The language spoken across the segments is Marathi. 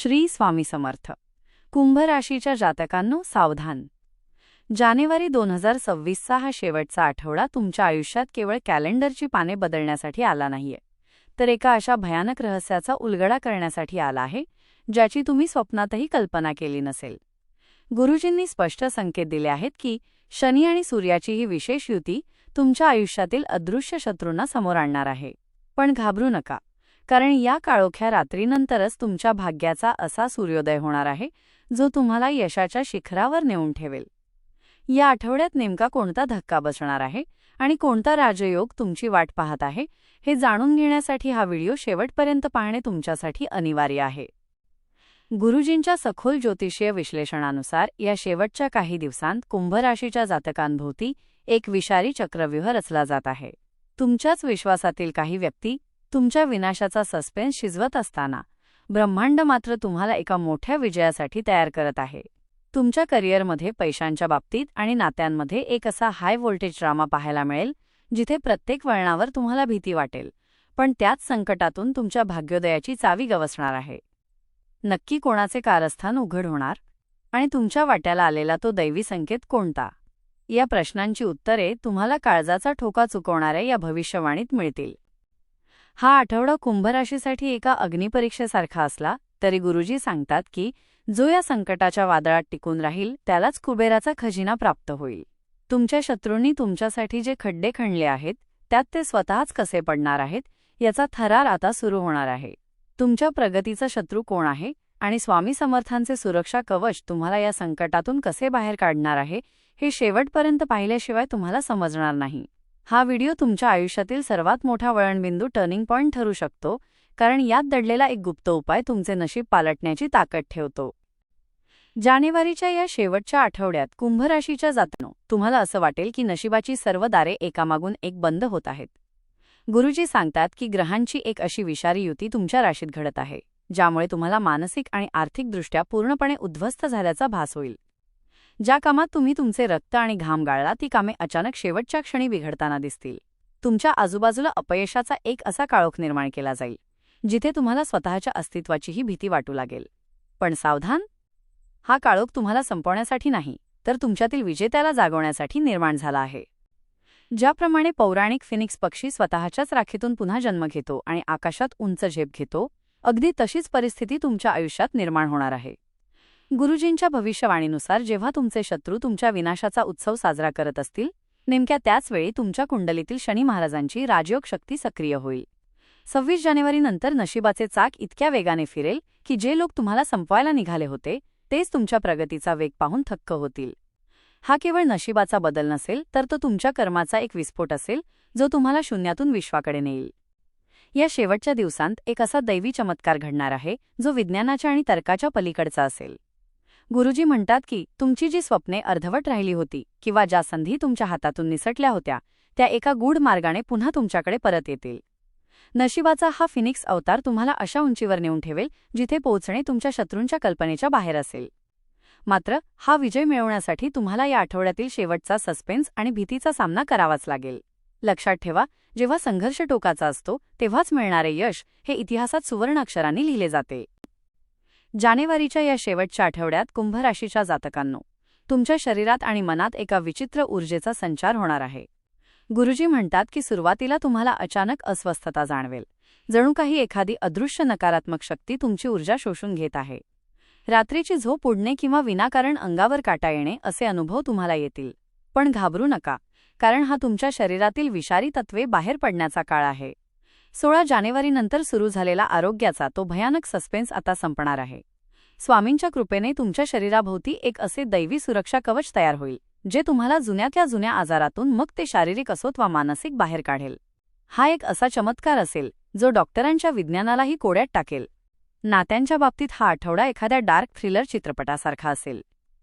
श्री स्वामी समर्थ. कुंभ राशीच्या जातकांनो सावधान. जानेवारी दोन हजार सव्वीसचा हा शेवटचा आठवडा तुमच्या आयुष्यात केवळ कॅलेंडरची पाने बदलण्यासाठी आला नाहीये. तर एका अशा भयानक रहस्याचा उलगडा करण्यासाठी आला आहे ज्याची तुम्ही स्वप्नातही कल्पना केली नसेल. गुरुजींनी स्पष्ट संकेत दिले आहेत की शनी आणि सूर्याची ही विशेष युती तुमच्या आयुष्यातील अदृश्य शत्रूंना समोर आणणार आहे. पण घाबरू नका. कारण या काळोख्या रात्रीनंतरच तुमच्या भाग्याचा असा सूर्योदय होणार आहे जो तुम्हाला यशाच्या शिखरावर नेऊन ठेवेल. या आठवड्यात नेमका कोणता धक्का बसणार आहे आणि कोणता राजयोग तुमची वाट पाहत आहे हे जाणून घेण्यासाठी हा व्हिडिओ शेवटपर्यंत पाहणे तुमच्यासाठी अनिवार्य आहे. गुरुजींच्या सखोल ज्योतिषीय विश्लेषणानुसार या शेवटच्या काही दिवसांत कुंभराशीच्या जातकांभोवती एक विषारी चक्रव्यूह रचला जात आहे. तुमच्याच विश्वासातील काही व्यक्ती तुमच्या विनाशाचा सस्पेन्स शिजवत असताना ब्रह्मांड मात्र तुम्हाला एका मोठ्या विजयासाठी तयार करत आहे. तुमच्या करिअरमध्ये पैशांच्या बाबतीत आणि नात्यांमध्ये एक असा हाय व्होल्टेज ड्रामा पाहायला मिळेल जिथे प्रत्येक वळणावर तुम्हाला भीती वाटेल पण त्याच संकटातून तुमच्या भाग्योदयाची चावी गवसणार आहे. नक्की कोणाचे कारस्थान उघड होणार? आणि तुमच्या वाट्याला आलेला तो दैवी संकेत कोणता? या प्रश्नांची उत्तरे तुम्हाला काळजाचा ठोका चुकवणाऱ्या या भविष्यवाणीत मिळतील. हा आठवडा कुंभराशीसाठी एका अग्निपरीक्षेसारखा असला तरी गुरुजी सांगतात की जो या संकटाच्या वादळात टिकून राहील त्यालाच कुबेराचा खजिना प्राप्त होईल. तुमच्या शत्रूंनी तुमच्यासाठी जे खड्डे खणले आहेत त्यात ते स्वतःच कसे पडणार आहेत याचा थरार आता सुरू होणार आहे. तुमच्या प्रगतीचा शत्रू कोण आहे आणि स्वामी समर्थांचे सुरक्षा कवच तुम्हाला या संकटातून कसे बाहेर काढणार आहे हे शेवटपर्यंत पाहिल्याशिवाय तुम्हाला समजणार नाही. हा व्हिडिओ तुमच्या आयुष्यातील सर्वात मोठा वळणबिंदू टर्निंग पॉइंट ठरू शकतो कारण यात दडलेला एक गुप्त उपाय तुमचे नशीब पालटण्याची ताकद ठेवतो. जानेवारीच्या या शेवटच्या आठवड्यात कुंभ राशीच्या जातनो तुम्हाला असं वाटेल की नशिबाची सर्व दारे एकामागून एक बंद होत आहेत. गुरुजी सांगतात की ग्रहांची एक अशी विषारी युती तुमच्या राशीत घडत आहे ज्यामुळे तुम्हाला मानसिक आणि आर्थिकदृष्ट्या पूर्णपणे उद्ध्वस्त झाल्याचा भास होईल. ज्या कामात तुम्ही तुमचे रक्त आणि घाम गाळला ती कामे अचानक शेवटच्या क्षणी बिघडताना दिसतील. तुमच्या आजूबाजूला अपयशाचा एक असा काळोख निर्माण केला जाईल जिथे तुम्हाला स्वतःच्या अस्तित्वाचीही भीती वाटू लागेल. पण सावधान हा काळोख तुम्हाला संपवण्यासाठी नाही तर तुमच्यातील विजेत्याला जागवण्यासाठी निर्माण झाला आहे. ज्याप्रमाणे पौराणिक फिनिक्स पक्षी स्वतःच्याच राखीतून पुन्हा जन्म घेतो आणि आकाशात उंच झेप घेतो अगदी तशीच परिस्थिती तुमच्या आयुष्यात निर्माण होणार आहे. गुरुजींच्या भविष्यवाणीनुसार जेव्हा तुमचे शत्रू तुमच्या विनाशाचा उत्सव साजरा करत असतील नेमक्या त्याच वेळी तुमच्या कुंडलीतील शनी महाराजांची राजयोग शक्ती सक्रिय होईल. सव्वीस जानेवारीनंतर नशिबाचे चाक इतक्या वेगाने फिरेल की जे लोक तुम्हाला संपवायला निघाले होते तेच तुमच्या प्रगतीचा वेग पाहून थक्क होतील. हा केवळ नशिबाचा बदल नसेल तर तो तुमच्या कर्माचा एक विस्फोट असेल जो तुम्हाला शून्यातून विश्वाकडे नेईल. या शेवटच्या दिवसांत एक असा दैवी चमत्कार घडणार आहे जो विज्ञानाच्या आणि तर्काच्या पलीकडचा असेल. गुरुजी म्हणतात की तुमची जी स्वप्ने अर्धवट राहिली होती किंवा ज्या संधी तुमच्या हातातून निसटल्या होत्या त्या एका गूढ मार्गाने पुन्हा तुमच्याकडे परत येतील. नशिबाचा हा फिनिक्स अवतार तुम्हाला अशा उंचीवर नेऊन ठेवेल जिथे पोहोचणे तुमच्या शत्रूंच्या कल्पनेच्या बाहेर असेल. मात्र हा विजय मिळवण्यासाठी तुम्हाला या आठवड्यातील शेवटचा सस्पेन्स आणि भीतीचा सामना करावाच लागेल. लक्षात ठेवा जेव्हा संघर्ष टोकाचा असतो तेव्हाच मिळणारे यश हे इतिहासात सुवर्ण अक्षरांनी लिहिले जाते. जानेवारीच्या या शेवटच्या आठवड्यात कुंभ राशीच्या जातकांनो तुमच्या शरीरात आणि मनात एका विचित्र ऊर्जेचा संचार होणार आहे. गुरुजी म्हणतात की सुरुवातीला तुम्हाला अचानक अस्वस्थता जाणवेल. जणू काही एखादी अदृश्य नकारात्मक शक्ती तुमची ऊर्जा शोषून घेत आहे. रात्रीची झोप उडणे किंवा विनाकारण अंगावर काटा येणे असे अनुभव तुम्हाला येतील. पण घाबरू नका कारण हा तुमच्या शरीरातील विषारी तत्वे बाहेर पडण्याचा काळ आहे. सोळा जानेवारीनंतर सुरू झालेला आरोग्याचा तो भयानक सस्पेन्स आता संपणार आहे. स्वामींच्या कृपेने तुमच्या शरीराभोवती एक असे दैवी सुरक्षा कवच तयार होईल जे तुम्हाला जुन्यातल्या जुन्या आजारातून मग ते शारीरिक असोत वा मानसिक बाहेर काढेल. हा एक असा चमत्कार असेल जो डॉक्टरांच्या विज्ञानालाही कोड्यात टाकेल. नात्यांच्या बाबतीत हा आठवडा एखाद्या डार्क थ्रिलर चित्रपटासारखा असेल.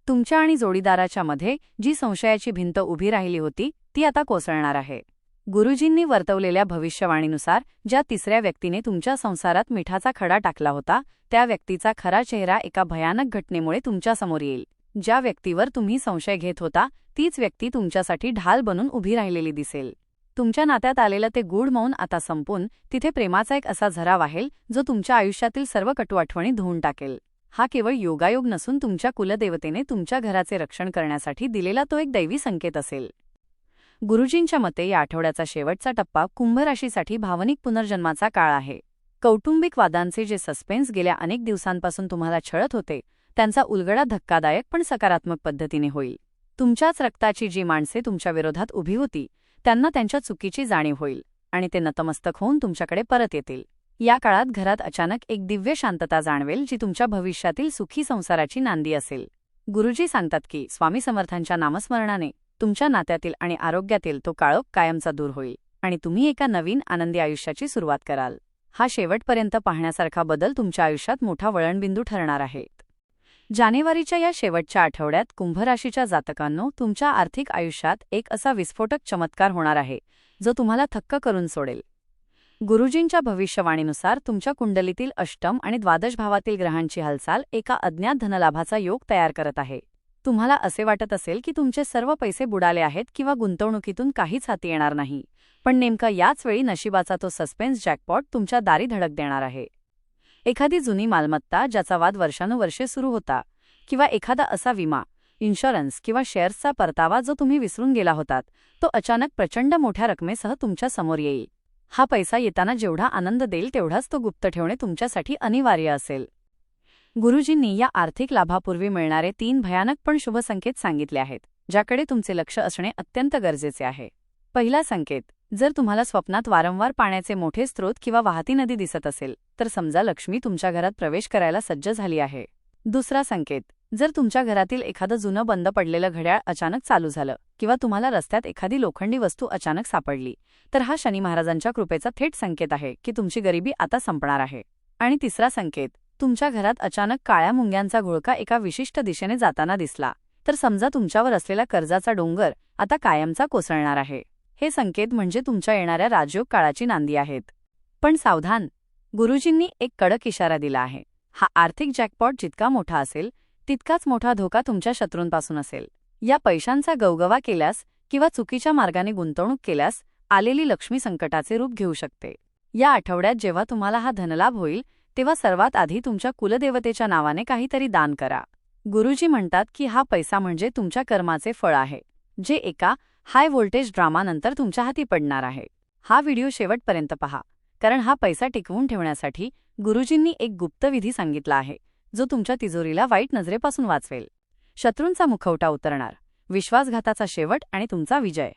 तुमच्या आणि जोडीदाराच्या मध्ये जी संशयाची भिंत उभी राहिली होती ती आता कोसळणार आहे. गुरुजींनी वर्तवलेल्या भविष्यवाणीनुसार ज्या तिसऱ्या व्यक्तीने तुमच्या संसारात मिठाचा खडा टाकला होता त्या व्यक्तीचा खरा चेहरा एका भयानक घटनेमुळे तुमच्यासमोर येईल. ज्या व्यक्तीवर तुम्ही संशय घेत होता तीच व्यक्ती तुमच्यासाठी ढाल बनून उभी राहिलेली दिसेल. तुमच्या नात्यात आलेलं ते गूढ मौन आता संपून तिथे प्रेमाचा एक असा झरा वाहेल जो तुमच्या आयुष्यातील सर्व कटू आठवणी धुवून टाकेल. हा केवळ योगायोग नसून तुमच्या कुलदेवतेने तुमच्या घराचे रक्षण करण्यासाठी दिलेला तो एक दैवी संकेत असेल. गुरुजींच्या मते या आठवड्याचा शेवटचा टप्पा कुंभराशीसाठी भावनिक पुनर्जन्माचा काळ आहे. कौटुंबिक वादांचे जे सस्पेन्स गेल्या अनेक दिवसांपासून तुम्हाला छळत होते त्यांचा उलगडा धक्कादायक पण सकारात्मक पद्धतीने होईल. तुमच्याच रक्ताची जी माणसे तुमच्या विरोधात उभी होती त्यांना त्यांच्या चुकीची जाणीव होईल आणि ते नतमस्तक होऊन तुमच्याकडे परत येतील. या काळात घरात अचानक एक दिव्य शांतता जाणवेल जी तुमच्या भविष्यातील सुखी संसाराची नांदी असेल. गुरुजी सांगतात की स्वामी समर्थांच्या नामस्मरणाने तुमच्या नात्यातील आणि आरोग्यातील तो काळोख कायमचा दूर होईल आणि तुम्ही एका नवीन आनंदी आयुष्याची सुरुवात कराल. हा शेवटपर्यंत पाहण्यासारखा बदल तुमच्या आयुष्यात मोठा वळणबिंदू ठरणार आहे जानेवारीच्या या शेवटच्या आठवड्यात कुंभराशीच्या जातकांनो तुमच्या आर्थिक आयुष्यात एक असा विस्फोटक चमत्कार होणार आहे जो तुम्हाला थक्क करून सोडेल. गुरुजींच्या भविष्यवाणीनुसार तुमच्या कुंडलीतील अष्टम आणि द्वादश भावातील ग्रहांची हालचाल एका अज्ञात धनलाभाचा योग तयार करत आहे. तुम्हाला असे वाटत असेल की तुमचे सर्व पैसे बुडाले आहेत किंवा गुंतवणुकीतून काहीच हाती येणार नाही. पण नेमका याच वेळी नशिबाचा तो सस्पेन्स जॅकपॉट तुमच्या दारी धडक देणार आहे. एखादी जुनी मालमत्ता ज्याचा वाद वर्षानुवर्षे सुरू होता किंवा एखादा असा विमा इन्शुरन्स किंवा शेअर्सचा परतावा जो तुम्ही विसरून गेला होतात तो अचानक प्रचंड मोठ्या रकमेसह तुमच्यासमोर येईल. हा पैसा येताना जेवढा आनंद देईल तेवढाच तो गुप्त ठेवणे तुमच्यासाठी अनिवार्य असेल. गुरुजींनी या आर्थिक लाभापूर्वी मिळणारे तीन भयानक पण शुभ संकेत सांगितले आहेत ज्याकडे तुमचे लक्ष असणे अत्यंत गरजेचे आहे. पहिला संकेत जर तुम्हाला स्वप्नात वारंवार पाण्याचे मोठे स्रोत किंवा वाहती नदी दिसत असेल तर समजा लक्ष्मी तुमच्या घरात प्रवेश करायला सज्ज झाली आहे. दुसरा संकेत जर तुमच्या घरातील एखादं जुनं बंद पडलेलं घड्याळ अचानक चालू झालं किंवा तुम्हाला रस्त्यात एखादी लोखंडी वस्तू अचानक सापडली तर हा शनी महाराजांच्या कृपेचा थेट संकेत आहे की तुमची गरिबी आता संपणार आहे. आणि तिसरा संकेत तुमच्या घरात अचानक काळ्या मुंग्यांचा घोळका एका विशिष्ट दिशेने जाताना दिसला. तर समजा तुमच्यावर असलेला कर्जाचा डोंगर आता कायमचा कोसळणार आहे. हे संकेत म्हणजे तुमच्या येणाऱ्या राजयोग काळाची नांदी आहेत. पण सावधान गुरुजींनी एक कडक इशारा दिला आहे. हा आर्थिक जॅकपॉट जितका मोठा असेल तितकाच मोठा धोका तुमच्या शत्रूंपासून असेल. या पैशांचा गवगवा केल्यास किंवा चुकीच्या मार्गाने गुंतवणूक केल्यास आलेली लक्ष्मी संकटाचे रूप घेऊ शकते. या आठवड्यात जेव्हा तुम्हाला हा धनलाभ होईल तेव्हा सर्वात आधी तुमच्या कुलदेवतेच्या नावाने काहीतरी दान करा. गुरुजी म्हणतात की हा पैसा म्हणजे तुमच्या कर्माचे फळ आहे. जे एका हाय व्होल्टेज ड्रामानंतर तुमच्या हाती पडणार आहे. हा व्हिडिओ शेवटपर्यंत पहा. कारण हा पैसा टिकवून ठेवण्यासाठी गुरुजींनी एक गुप्तविधी सांगितला आहे जो तुमच्या तिजोरीला वाईट नजरेपासून वाचवेल. शत्रूंचा मुखवटा उतरणार. विश्वासघाताचा शेवट आणि तुमचा विजय.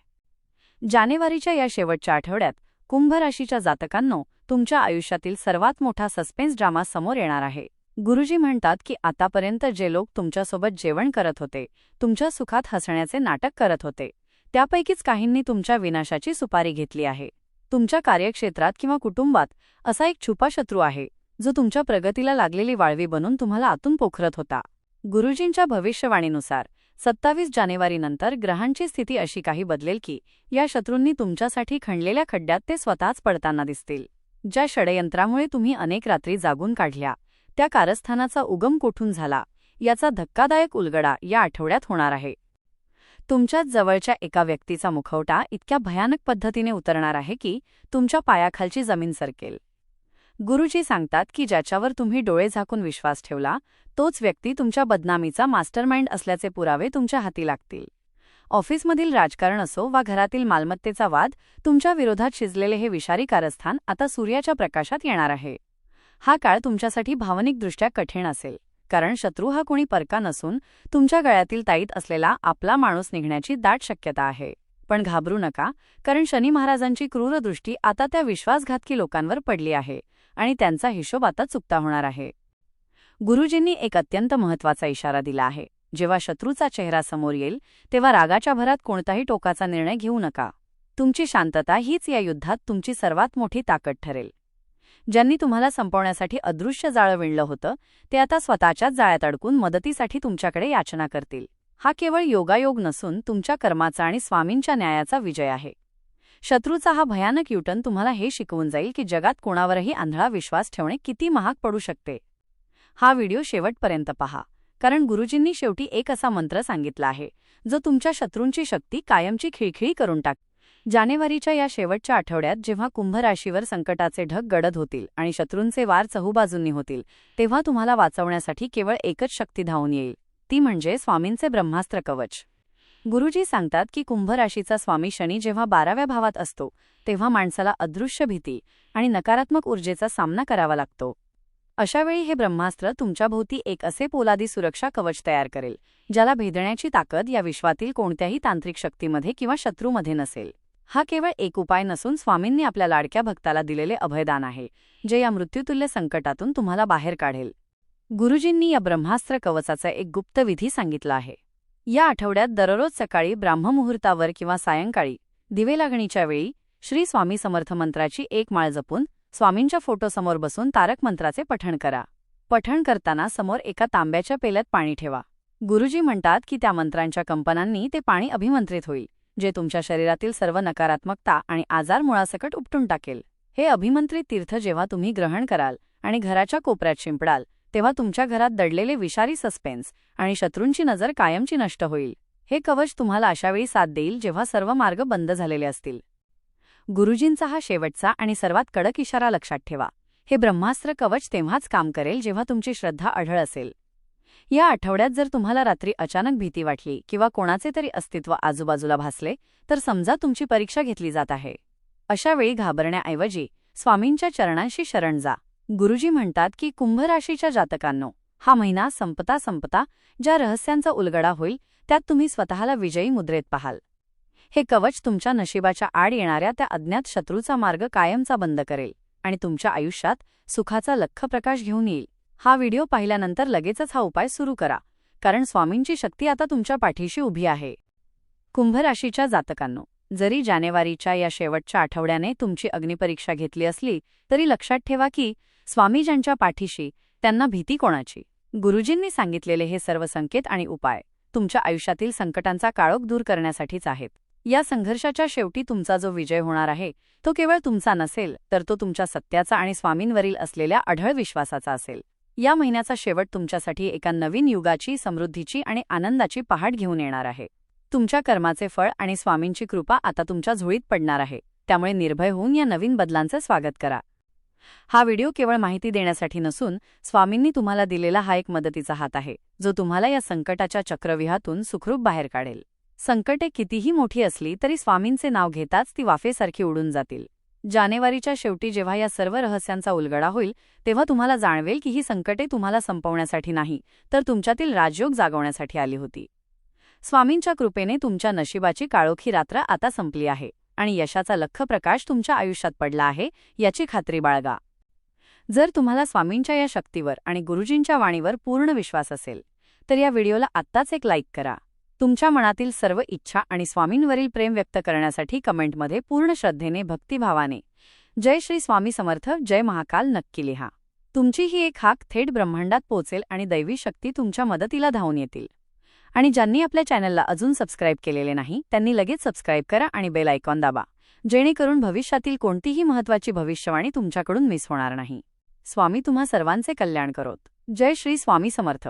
जानेवारीच्या या शेवटच्या आठवड्यात कुंभ राशीच्या जातकांनो तुमच्या आयुष्यातील सर्वात मोठा सस्पेन्स ड्रामा समोर येणार आहे. गुरुजी म्हणतात की आतापर्यंत जे लोक तुमच्यासोबत जेवण करत होते तुमच्या सुखात हसण्याचे नाटक करत होते. त्यापैकीच काहींनी तुमच्या विनाशाची सुपारी घेतली आहे. तुमच्या कार्यक्षेत्रात किंवा कुटुंबात असा एक छुपा शत्रू आहे जो तुमच्या प्रगतीला लागलेली वाळवी बनून तुम्हाला आतून पोखरत होता. गुरुजींच्या भविष्यवाणीनुसार सत्तावीस जानेवारीनंतर ग्रहांची स्थिती अशी काही बदलेल की या शत्रूंनी तुमच्यासाठी खणलेल्या खड्ड्यात ते स्वतःच पडताना दिसतील. ज्या षडयंत्रामुळे तुम्ही अनेक रात्री जागून काढल्या त्या कारस्थानाचा उगम कोठून झाला याचा धक्कादायक उलगडा या आठवड्यात होणार आहे. तुमच्याच जवळच्या एका व्यक्तीचा मुखवटा इतक्या भयानक पद्धतीने उतरणार आहे की तुमच्या पायाखालची जमीन सरकेल. गुरुजी सांगतात की ज्याच्यावर तुम्ही डोळे झाकून विश्वास ठेवला तोच व्यक्ती तुमच्या बदनामीचा मास्टरमाइंड असल्याचे पुरावे तुमच्या हाती लागतील. ऑफिसमधील राजकारण असो वा घरातील मालमत्तेचा वाद तुमच्या विरोधात शिजलेले हे विषारी कारस्थान आता सूर्याच्या प्रकाशात येणार आहे. हा काळ तुमच्यासाठी भावनिकदृष्ट्या कठीण असेल कारण शत्रू हा कोणी परका नसून तुमच्या गळ्यातील ताईत असलेला आपला माणूस निघण्याची दाट शक्यता आहे. पण घाबरू नका कारण शनी महाराजांची क्रूरदृष्टी आता त्या विश्वासघातकी लोकांवर पडली आहे आणि त्यांचा हिशोब आता चुकता होणार आहे. गुरुजींनी एक अत्यंत महत्त्वाचा इशारा दिला आहे. जेव्हा शत्रूचा चेहरा समोर येईल तेव्हा रागाच्या भरात कोणताही टोकाचा निर्णय घेऊ नका. तुमची शांतता हीच या युद्धात तुमची सर्वात मोठी ताकद ठरेल. ज्यांनी तुम्हाला संपवण्यासाठी अदृश्य जाळं विणलं होतं ते आता स्वतःच्याच जाळ्यात अडकून मदतीसाठी तुमच्याकडे याचना करतील. हा केवळ योगायोग नसून तुमच्या कर्माचा आणि स्वामींच्या न्यायाचा विजय आहे. शत्रूचा हा भयानक युटन तुम्हाला हे शिकवून जाईल की जगात कोणावरही आंधळा विश्वास ठेवणे किती महाग पडू शकते. हा व्हिडिओ शेवटपर्यंत पहा. कारण गुरुजींनी शेवटी एक असा मंत्र सांगितला आहे जो तुमच्या शत्रूंची शक्ती कायमची खिळखिळी करून टाक. जानेवारीच्या या शेवटच्या आठवड्यात जेव्हा कुंभ राशीवर संकटाचे ढग गडद होतील आणि शत्रूंचे वार चहूबाजूंनी होतील तेव्हा तुम्हाला वाचवण्यासाठी केवळ एकच शक्ती धावून येईल ती म्हणजे स्वामींचे ब्रह्मास्त्र कवच. गुरुजी सांगतात की कुंभ राशीचा स्वामी शनी जेव्हा बाराव्या भावात असतो तेव्हा माणसाला अदृश्य भीती आणि नकारात्मक ऊर्जेचा सामना करावा लागतो. अशावेळी हे ब्रह्मास्त्र तुमच्याभोवती एक असे पोलादी सुरक्षा कवच तयार करेल ज्याला भेदण्याची ताकद या विश्वातील कोणत्याही तांत्रिक शक्तीमध्ये किंवा शत्रूमध्ये नसेल. हा केवळ एक उपाय नसून स्वामींनी आपल्या लाडक्या भक्ताला दिलेले अभयदान आहे जे या मृत्यूतुल्य संकटातून तुम्हाला बाहेर काढेल. गुरुजींनी या ब्रह्मास्त्र कवचाचा एक गुप्त विधी सांगितला आहे. या आठवड्यात दररोज सकाळी ब्राह्ममुहूर्तावर किंवा सायंकाळी दिवे लागणीच्या वेळी श्री स्वामी समर्थ मंत्राची एक माळ जपून स्वामींच्या फोटोसमोर बसून तारक मंत्राचे पठण करा. पठण करताना समोर एका तांब्याच्या पेल्यात पाणी ठेवा. गुरुजी म्हणतात की त्या मंत्रांच्या कंपनांनी ते पाणी अभिमंत्रित होईल जे तुमच्या शरीरातील सर्व नकारात्मकता आणि आजार मुळासकट उपटून टाकेल. हे अभिमंत्रित तीर्थ जेव्हा तुम्ही ग्रहण कराल आणि घराच्या कोपऱ्यात शिंपडाल तेव्हा तुमच्या घरात दडलेले विषारी सस्पेन्स आणि शत्रूंची नजर कायमची नष्ट होईल. हे कवच तुम्हाला अशावेळी साथ देईल जेव्हा सर्व मार्ग बंद झालेले असतील. गुरुजींचा हा शेवटचा आणि सर्वात कडक इशारा लक्षात ठेवा. हे ब्रह्मास्त्र कवच तेव्हाच काम करेल जेव्हा तुमची श्रद्धा आढळ असेल. या आठवड्यात जर तुम्हाला रात्री अचानक भीती वाटली किंवा कोणाचे तरी अस्तित्व आजूबाजूला भासले तर समजा तुमची परीक्षा घेतली जात आहे. अशा वेळी घाबरण्याऐवजी स्वामींच्या चरणांशी शरण जा. गुरुजी म्हणतात की कुंभराशीच्या जातकांनो हा महिना संपता संपता ज्या रहस्यांचा उलगडा होईल त्यात तुम्ही स्वतःला विजयी मुद्रेत पाहाल. हे कवच तुमच्या नशिबाच्या आड येणाऱ्या त्या अज्ञात शत्रूचा मार्ग कायमचा बंद करेल आणि तुमच्या आयुष्यात सुखाचा लख प्रकाश घेऊन येईल. हा व्हिडिओ पाहिल्यानंतर लगेचच हा उपाय सुरू करा कारण स्वामींची शक्ती आता तुमच्या पाठीशी उभी आहे. कुंभराशीच्या जातकांनो जरी जानेवारीच्या या शेवटच्या आठवड्याने तुमची अग्निपरीक्षा घेतली असली तरी लक्षात ठेवा की स्वामी ज्यांच्या पाठीशी त्यांना भीती कोणाची? गुरुजींनी सांगितलेले हे सर्व संकेत आणि उपाय तुमच्या आयुष्यातील संकटांचा काळोख दूर करण्यासाठीच आहेत. या संघर्षाच्या शेवटी तुमचा जो विजय होणार आहे तो केवळ तुमचा नसेल तर तो तुमच्या सत्याचा आणि स्वामींवरील असलेल्या अढळ विश्वासाचा असेल. या महिन्याचा शेवट तुमच्यासाठी एका नवीन युगाची समृद्धीची आणि आनंदाची पहाट घेऊन येणार आहे. तुमच्या कर्माचे फळ आणि स्वामींची कृपा आता तुमच्या झोळीत पडणार आहे. त्यामुळे निर्भय होऊन या नवीन बदलांचं स्वागत करा. हा व्हिडिओ केवळ माहिती देण्यासाठी नसून स्वामींनी तुम्हाला दिलेला हा एक मदतीचा हात आहे जो तुम्हाला या संकटाच्या चक्रव्यूहातून सुखरूप बाहेर काढेल. संकटे कितीही मोठी असली तरी स्वामींचे नाव घेताच ती वाफेसारखी उडून जातील. जानेवारीच्या शेवटी जेव्हा या सर्व रहस्यांचा उलगडा होईल तेव्हा तुम्हाला जाणवेल की ही संकटे तुम्हाला संपवण्यासाठी नाही तर तुमच्यातील राजयोग जागवण्यासाठी आली होती. स्वामींच्या कृपेने तुमच्या नशिबाची काळोखी रात्र आता संपली आहे आणि यशाचा लख प्रकाश तुमच्या आयुष्यात पडला आहे याची खात्री बाळगा. जर तुम्हाला स्वामींच्या या शक्तीवर आणि गुरुजींच्या वाणीवर पूर्ण विश्वास असेल तर या व्हिडिओला आत्ताच एक लाईक करा. तुमच्या मनातील सर्व इच्छा आणि स्वामींवरील प्रेम व्यक्त करण्यासाठी कमेंटमध्ये पूर्ण श्रद्धेने भक्तिभावाने. जय श्री स्वामी समर्थ जय महाकाल नक्की लिहा. तुमची ही एक हाक थेट ब्रह्मांडात पोचेल आणि दैवी शक्ती तुमच्या मदतीला धावून येतील. आणि ज्यांनी आपल्या चॅनलला अजून सबस्क्राईब केलेले नाही त्यांनी लगेच सबस्क्राईब करा आणि बेल आयकॉन दाबा जेणेकरून भविष्यातील कोणतीही महत्वाची भविष्यवाणी तुमच्याकडून मिस होणार नाही. स्वामी तुम्हा सर्वांचे कल्याण करोत. जय श्री स्वामी समर्थ.